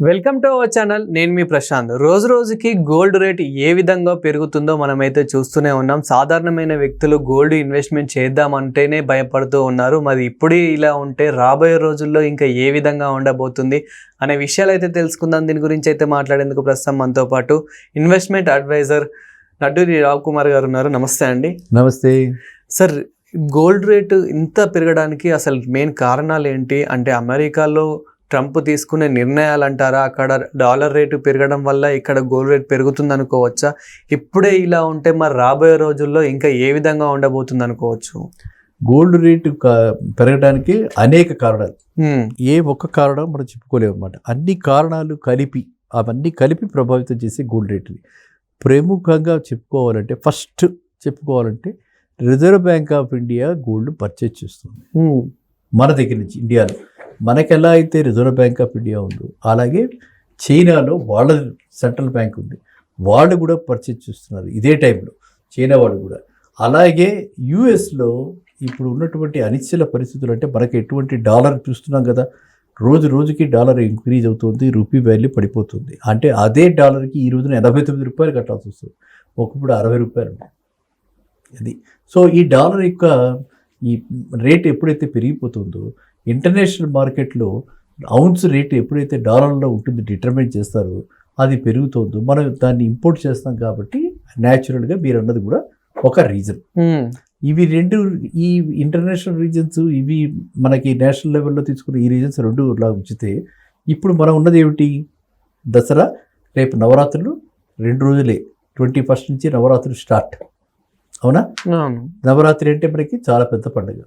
Welcome to our channel. నేను మీ ప్రశాంత్. రోజు రోజుకి గోల్డ్ రేట్ ఏ విధంగా పెరుగుతుందో మనమైతే చూస్తూనే ఉన్నాం. సాధారణమైన వ్యక్తులు గోల్డ్ ఇన్వెస్ట్మెంట్ చేద్దామంటేనే భయపడుతూ ఉన్నారు. మరి ఇప్పుడే ఇలా ఉంటే రాబోయే రోజుల్లో ఇంకా ఏ విధంగా ఉండబోతుంది అనే విషయాలు అయితే తెలుసుకుందాం. దీని గురించి అయితే మాట్లాడేందుకు ప్రస్తుతం మనతో పాటు ఇన్వెస్ట్మెంట్ అడ్వైజర్ నడ్డూరి రావు కుమార్ గారు ఉన్నారు. నమస్తే అండి. నమస్తే. సార్ గోల్డ్ రేటు ఇంత పెరగడానికి అసలు మెయిన్ కారణాలు ఏంటి? అంటే అమెరికాలో ట్రంప్ తీసుకునే నిర్ణయాలు అంటారా అక్కడ డాలర్ రేటు పెరగడం వల్ల ఇక్కడ గోల్డ్ రేట్ పెరుగుతుంది అనుకోవచ్చా ఇప్పుడే ఇలా ఉంటే మరి రాబోయే రోజుల్లో ఇంకా ఏ విధంగా ఉండబోతుంది అనుకోవచ్చు గోల్డ్ రేటు పెరగడానికి అనేక కారణాలు. ఏ ఒక్క కారణం మనం చెప్పుకోలేము అన్నమాట అన్ని కారణాలు కలిపి అవన్నీ కలిపి ప్రభావితం చేసే గోల్డ్ రేటుని ప్రముఖంగా చెప్పుకోవాలంటే ఫస్ట్ చెప్పుకోవాలంటే Reserve Bank of India gold purchase చేస్తుంది. మన దగ్గర నుంచి ఇండియాలో. మనకెలా ఎలా అయితే రిజర్వ్ బ్యాంక్ ఆఫ్ ఇండియా ఉందో అలాగే చైనాలో వాళ్ళ సెంట్రల్ బ్యాంక్ ఉంది వాళ్ళు కూడా పర్చేజ్ చేస్తున్నారు ఇదే టైంలో చైనా వాళ్ళు కూడా. అలాగే యుఎస్లో ఇప్పుడు ఉన్నటువంటి అనిశ్చల పరిస్థితులు అంటే మనకి ఎటువంటి డాలర్ చూస్తున్నాం కదా రోజు రోజుకి డాలర్ ఇంక్రీజ్ అవుతుంది రూపీ వాల్యూ పడిపోతుంది. అంటే అదే డాలర్కి ఈ రోజున ఎనభై తొమ్మిది రూపాయలు కట్టాల్సి వస్తుంది ఒకప్పుడు అరవై రూపాయలు ఉన్నాయి. అది. సో ఈ డాలర్ యొక్క ఈ రేట్ ఎప్పుడైతే పెరిగిపోతుందో ఇంటర్నేషనల్ మార్కెట్లో అవున్స్ రేట్ ఎప్పుడైతే డాలర్లో ఉంటుంది డిటర్మైన్ చేస్తారో అది పెరుగుతుందో. మనం దాన్ని ఇంపోర్ట్ చేస్తాం కాబట్టి న్యాచురల్గా మీరు అన్నది కూడా ఒక రీజన్ ఇవి రెండు ఈ ఇంటర్నేషనల్ రీజన్స్ ఇవి మనకి నేషనల్ లెవెల్లో తీసుకున్న ఈ రీజన్స్ రెండు ఇలా ఉంచితే ఇప్పుడు మనం ఉన్నది ఏమిటి? దసరా రేపు నవరాత్రులు రెండు రోజులే. ట్వంటీ ఫస్ట్ నుంచి నవరాత్రులు స్టార్ట్ అవును. నవరాత్రి అంటే మనకి చాలా పెద్ద పండుగ.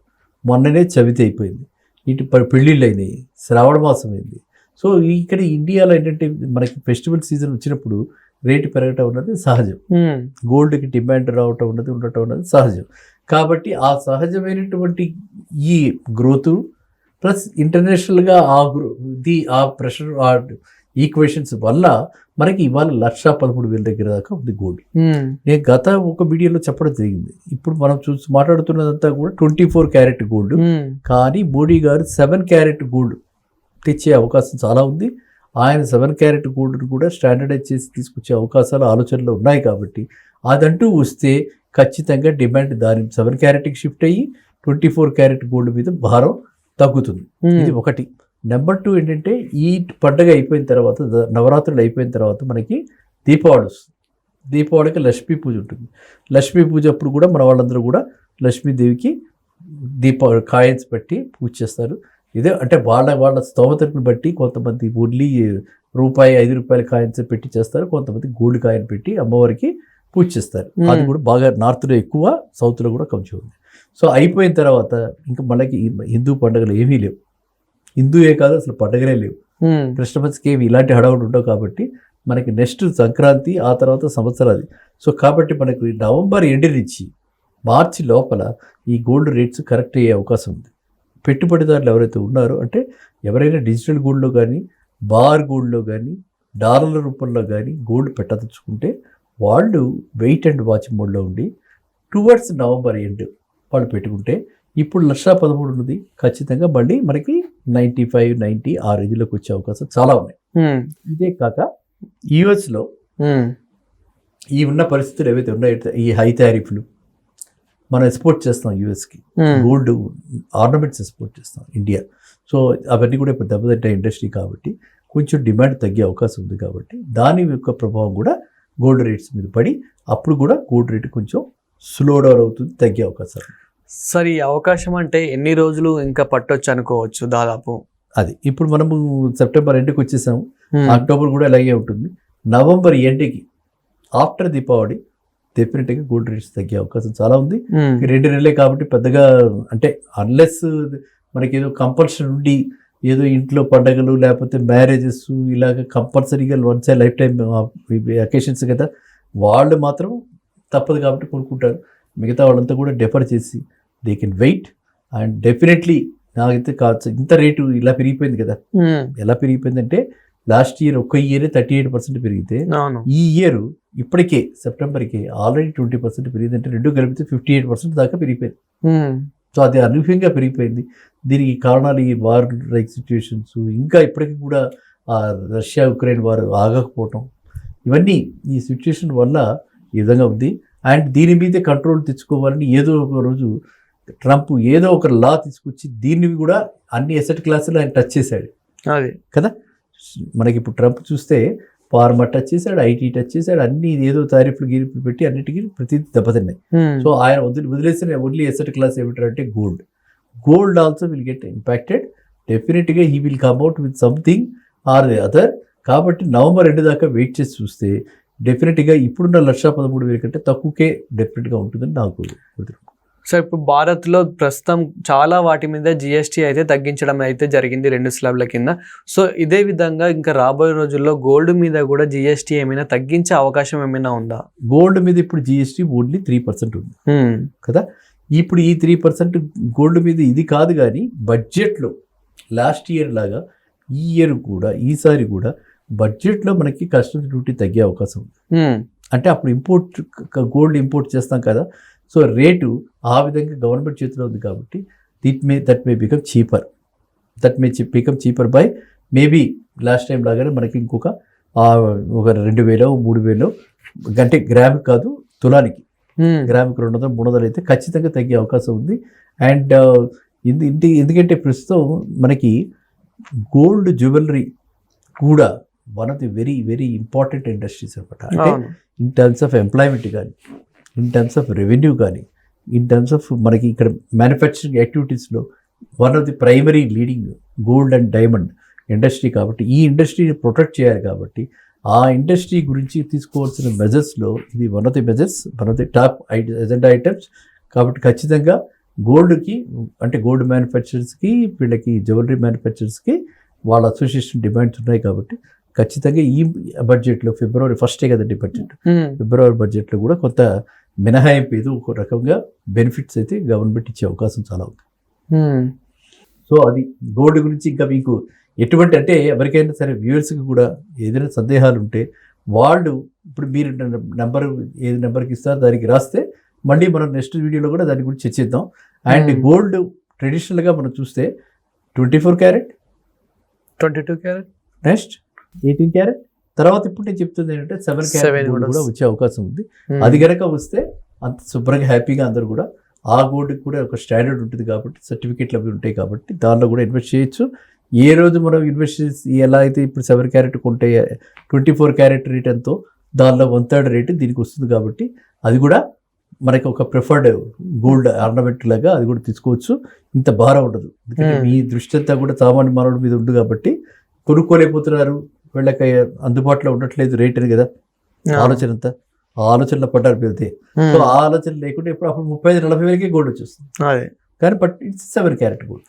మొన్ననే చవితి అయిపోయింది. ఇటు పెళ్ళిళ్ళు అయినాయి శ్రావణ మాసం అయింది. సో ఇక్కడ ఇండియాలో ఏంటంటే మనకి ఫెస్టివల్ సీజన్ వచ్చినప్పుడు రేటు పెరగటం ఉన్నది సహజం. గోల్డ్కి డిమాండ్ రావటం ఉన్నది ఉండటం ఉన్నది సహజం. కాబట్టి ఆ సహజమైనటువంటి ఈ గ్రోత్ ప్లస్ ఇంటర్నేషనల్గా ఆ గ్రో ది ఆ ప్రెషర్ ఆ ఈక్వేషన్స్ వల్ల మనకి ఇవాళ లక్ష పదమూడు వేల దగ్గర దాకా ఉంది గోల్డ్ హ్మ్, నేను గత ఒక వీడియోలో చెప్పడం జరిగింది. ఇప్పుడు మనం చూసి మాట్లాడుతున్నదంతా కూడా ట్వంటీ ఫోర్ క్యారెట్ గోల్డ్ కానీ మోడీ గారు సెవెన్ క్యారెట్ గోల్డ్ తెచ్చే అవకాశం చాలా ఉంది. ఆయన సెవెన్ క్యారెట్ గోల్డ్ని కూడా స్టాండర్డైజ్ చేసి తీసుకొచ్చే అవకాశాలు ఆలోచనలు ఉన్నాయి కాబట్టి అదంటూ వస్తే ఖచ్చితంగా డిమాండ్ దాని సెవెన్ క్యారెట్కి షిఫ్ట్ అయ్యి ట్వంటీ ఫోర్ క్యారెట్ గోల్డ్ మీద భారం తగ్గుతుంది. హ్మ్, ఇది ఒకటి. నెంబర్ టూ ఏంటంటే ఈ పండగ అయిపోయిన తర్వాత నవరాత్రులు అయిపోయిన తర్వాత మనకి దీపావళి వస్తుంది. దీపావళికి లక్ష్మీ పూజ ఉంటుంది. లక్ష్మీ పూజ అప్పుడు కూడా మన వాళ్ళందరూ కూడా లక్ష్మీదేవికి దీపావళి కాయిన్స్ పెట్టి పూజ చేస్తారు. ఇదే అంటే వాళ్ళ వాళ్ళ స్తోమతను బట్టి కొంతమంది ఓన్లీ రూపాయి ఐదు రూపాయల కాయిన్స్ పెట్టి చేస్తారు. కొంతమంది గోల్డ్ కాయిన్ పెట్టి అమ్మవారికి పూజ చేస్తారు. అది. కూడా బాగా నార్త్లో ఎక్కువ సౌత్లో కూడా కొంచెం ఉంది. సో అయిపోయిన తర్వాత ఇంకా మనకి హిందూ పండుగలు ఏమీ లేవు. హిందూయే కాదు అసలు పండుగలే లేవు. క్రిస్టమస్కి ఏమి ఇలాంటి హడావుడు ఉండవు కాబట్టి మనకి నెక్స్ట్ సంక్రాంతి ఆ తర్వాత సంవత్సరాది సో కాబట్టి మనకు నవంబర్ ఎండ్ నుంచి మార్చి లోపల ఈ గోల్డ్ రేట్స్ కరెక్ట్ అయ్యే అవకాశం ఉంది. పెట్టుబడిదారులు ఎవరైతే ఉన్నారో అంటే ఎవరైనా డిజిటల్ గోల్డ్లో కానీ బార్ గోల్డ్లో కానీ డాలర్ల రూపంలో కానీ గోల్డ్ పెట్టదలుచుకుంటే వాళ్ళు వెయిట్ అండ్ వాచ్ మోడ్లో ఉండి టువర్డ్స్ నవంబర్ ఎండ్ వాళ్ళు పెట్టుకుంటే ఇప్పుడు లక్ష పదమూడు ఉన్నది. ఖచ్చితంగా మళ్ళీ మనకి నైంటీ ఫైవ్ నైంటీ ఆ రేంజ్లోకి వచ్చే అవకాశం చాలా ఉన్నాయి. ఇదే కాక యుఎస్లో ఈ ఉన్న పరిస్థితులు ఏవైతే ఉన్నాయో ఈ హై టారిఫ్లు మనం ఎక్స్పోర్ట్ చేస్తాం యూఎస్కి గోల్డ్ ఆర్నమెంట్స్ ఎక్స్పోర్ట్ చేస్తాం ఇండియా. సో అవన్నీ కూడా ఇప్పుడు దెబ్బతింటే ఇండస్ట్రీ కాబట్టి కొంచెం డిమాండ్ తగ్గే అవకాశం ఉంది కాబట్టి దాని యొక్క ప్రభావం కూడా గోల్డ్ రేట్స్ మీద పడి అప్పుడు కూడా గోల్డ్ రేట్ కొంచెం స్లో డౌన్ అవుతుంది తగ్గే అవకాశాలు. సార్ ఈ అవకాశం అంటే ఎన్ని రోజులు ఇంకా పట్టొచ్చు అనుకోవచ్చు దాదాపు? అది. ఇప్పుడు మనము సెప్టెంబర్ ఎండ్కి వచ్చేసాము. అక్టోబర్ కూడా ఇలాగే ఉంటుంది. నవంబర్ ఎండ్కి ఆఫ్టర్ దీపావళి డెఫినెట్గా గోల్డ్ రేట్స్ తగ్గే అవకాశం చాలా ఉంది. రెండు నెలలే కాబట్టి పెద్దగా అంటే అన్లెస్ మనకి ఏదో కంపల్సరీ ఉండి ఏదో ఇంట్లో పండగలు లేకపోతే మ్యారేజెస్ ఇలాగ కంపల్సరీగా వన్స్ లైఫ్ టైం అకేషన్స్ కదా వాళ్ళు మాత్రం తప్పదు కాబట్టి కొనుక్కుంటారు. మిగతా వాళ్ళంతా కూడా డెఫర్ చేసి they can wait and definitely నాకైతే కావచ్చు ఇంత రేటు ఇలా పెరిగిపోయింది కదా. హ్మ్, ఎలా పెరిగిపోయిందంటే లాస్ట్ ఇయర్ ఒక్క ఇయరే థర్టీ ఎయిట్ పర్సెంట్ పెరిగితే ఈ ఇయర్ ఇప్పటికే సెప్టెంబర్కి ఆల్రెడీ ట్వంటీ పర్సెంట్ పెరిగిందంటే రెండు కలిపితే ఫిఫ్టీ ఎయిట్ పర్సెంట్ దాకా పెరిగిపోయింది. సో అది అనూహ్యంగా పెరిగిపోయింది. దీనికి కారణాలు ఈ వార్ లైక్ సిచ్యువేషన్స్ ఇంకా ఇప్పటికీ కూడా ఆ రష్యా ఉక్రెయిన్ వారు ఆగకపోవటం ఇవన్నీ ఈ సిచ్యుయేషన్ వల్ల ఈ విధంగా ఉంది. అండ్ దీని మీదే కంట్రోల్ తెచ్చుకోవాలని ఏదో ఒక రోజు ట్రంప్ ఏదో ఒక లా తీసుకొచ్చి దీన్ని కూడా అన్ని ఎసెట్ క్లాసులు ఆయన టచ్ చేశాడు. అది. కదా? మనకి ఇప్పుడు ట్రంప్ చూస్తే ఫార్మా టచ్ చేశాడు ఐటీ టచ్ చేశాడు అన్ని ఏదో తారీఫ్లు గీరీఫ్లు పెట్టి అన్నిటికీ ప్రతి దెబ్బతిన్నాయి. సో ఆయన వదిలి వదిలేసిన ఓన్లీ ఎసెట్ క్లాస్ ఏమిటంటే gold. Gold also will get impacted. డెఫినెట్గా he will come out with something or the other. కాబట్టి నవంబర్ రెండు దాకా వెయిట్ చేసి చూస్తే డెఫినెట్గా ఇప్పుడున్న లక్ష పదమూడు వేల కంటే తక్కువకే డెఫినెట్గా ఉంటుందని నాకు కుదురు. సో ఇప్పుడు భారత్లో ప్రస్తుతం చాలా వాటి మీద జిఎస్టీ అయితే తగ్గించడం అయితే జరిగింది రెండు స్లాబ్ల కింద. సో ఇదే విధంగా ఇంకా రాబోయే రోజుల్లో గోల్డ్ మీద కూడా జిఎస్టీ ఏమైనా తగ్గించే అవకాశం ఏమైనా ఉందా? గోల్డ్ మీద ఇప్పుడు జిఎస్టీ ఓన్లీ త్రీ పర్సెంట్ ఉంది. కదా? ఇప్పుడు ఈ త్రీ పర్సెంట్ గోల్డ్ మీద ఇది కాదు కానీ బడ్జెట్లో లాస్ట్ ఇయర్ లాగా ఈ ఇయర్ కూడా ఈసారి కూడా బడ్జెట్లో మనకి కస్టమ్స్ డ్యూటీ తగ్గే అవకాశం ఉంది. అంటే అప్పుడు ఇంపోర్ట్ గోల్డ్ ఇంపోర్ట్ చేస్తాం కదా సో రేటు ఆ విధంగా గవర్నమెంట్ చేతిలో ఉంది కాబట్టి that may that may become cheaper that may become cheaper by maybe last time లాగానే మనకి ఇంకొక ఒక రెండు వేలో మూడు వేలో అంటే గ్రామ్ కాదు తులానికి. గ్రాముకి రెండు వందలు మూడు వందలు అయితే ఖచ్చితంగా తగ్గే అవకాశం ఉంది అండ్ ఇంది ఇంటి ఎందుకంటే ప్రస్తుతం మనకి గోల్డ్ జ్యువెలరీ కూడా one of the very very important industries అనమాట అంటే. ఇన్ టర్మ్స్ ఆఫ్ ఎంప్లాయ్మెంట్ కానీ ఇన్ టర్మ్స్ ఆఫ్ రెవెన్యూ కానీ ఇన్ టర్మ్స్ ఆఫ్ మనకి ఇక్కడ మ్యానుఫ్యాక్చరింగ్ యాక్టివిటీస్లో one of the primary leading gold and diamond industry కాబట్టి ఈ ఇండస్ట్రీని ప్రొటెక్ట్ చేయాలి కాబట్టి ఆ ఇండస్ట్రీ గురించి తీసుకోవాల్సిన మెజర్స్లో ఇది one of the measures one of the top agenda items కాబట్టి ఖచ్చితంగా గోల్డ్కి అంటే గోల్డ్ మ్యానుఫ్యాక్చరర్స్కి వీళ్ళకి జ్యువెలరీ మ్యానుఫ్యాక్చరర్స్కి వాళ్ళ అసోసియేషన్ డిమాండ్స్ ఉన్నాయి కాబట్టి ఖచ్చితంగా ఈ బడ్జెట్లో ఫిబ్రవరి ఫస్టే కదండి బడ్జెట్. ఫిబ్రవరి బడ్జెట్లో కూడా కొంత మినహాయింపు ఏదో ఒక రకంగా బెనిఫిట్స్ అయితే గవర్నమెంట్ ఇచ్చే అవకాశం చాలా ఉంది. ఉమ్. సో అది గోల్డ్ గురించి ఇంకా మీకు ఎటువంటి అంటే ఎవరికైనా సరే వ్యూవర్స్కి కూడా ఏదైనా సందేహాలు ఉంటే వాళ్ళు ఇప్పుడు మీరు నెంబర్ ఏది నెంబర్కి ఇస్తారో దానికి రాస్తే మళ్ళీ మనం నెక్స్ట్ వీడియోలో కూడా దాని గురించి చర్చిద్దాం. And Hmm. గోల్డ్ ట్రెడిషనల్గా మనం చూస్తే twenty four carat twenty two carat next eighteen carat తర్వాత ఇప్పుడు నేను చెప్తుంది ఏంటంటే సెవెన్ కూడా కూడా వచ్చే అవకాశం ఉంది. ఉమ్. అది కనుక వస్తే అంత శుభ్రంగా హ్యాపీగా అందరూ కూడా ఆ గోల్డ్కి కూడా ఒక స్టాండర్డ్ ఉంటుంది కాబట్టి సర్టిఫికేట్లు అవి ఉంటాయి కాబట్టి దానిలో కూడా ఇన్వెస్ట్ చేయొచ్చు. ఏ రోజు మనం ఇన్వెస్ట్ చేసి ఎలా అయితే ఇప్పుడు సెవెన్ క్యారెట్ కొంటే ట్వంటీ ఫోర్ క్యారెట్ రేట్ ఎంతో దానిలో వన్ థర్డ్ రేటు దీనికి వస్తుంది కాబట్టి అది కూడా మనకి ఒక ప్రిఫర్డ్ గోల్డ్ ఆర్నమెంట్ లాగా అది కూడా తీసుకోవచ్చు. ఇంత భారం ఉండదు. ఎందుకంటే Hmm. మీ దృష్టి అంతా కూడా సామాన్య మానవుడి మీద ఉంది కాబట్టి కొనుక్కోలేకపోతున్నారు. వీళ్ళకి అందుబాటులో ఉండట్లేదు రేట్ కదా? ఆలోచన అంతా ఆలోచనలో పడ్డారు పెడితే. సో ఆలోచన లేకుండా ఇప్పుడు అప్పుడు ముప్పై ఐదు నలభై వేలకే గోల్డ్ వచ్చేస్తుంది. కానీ but it's seven carat gold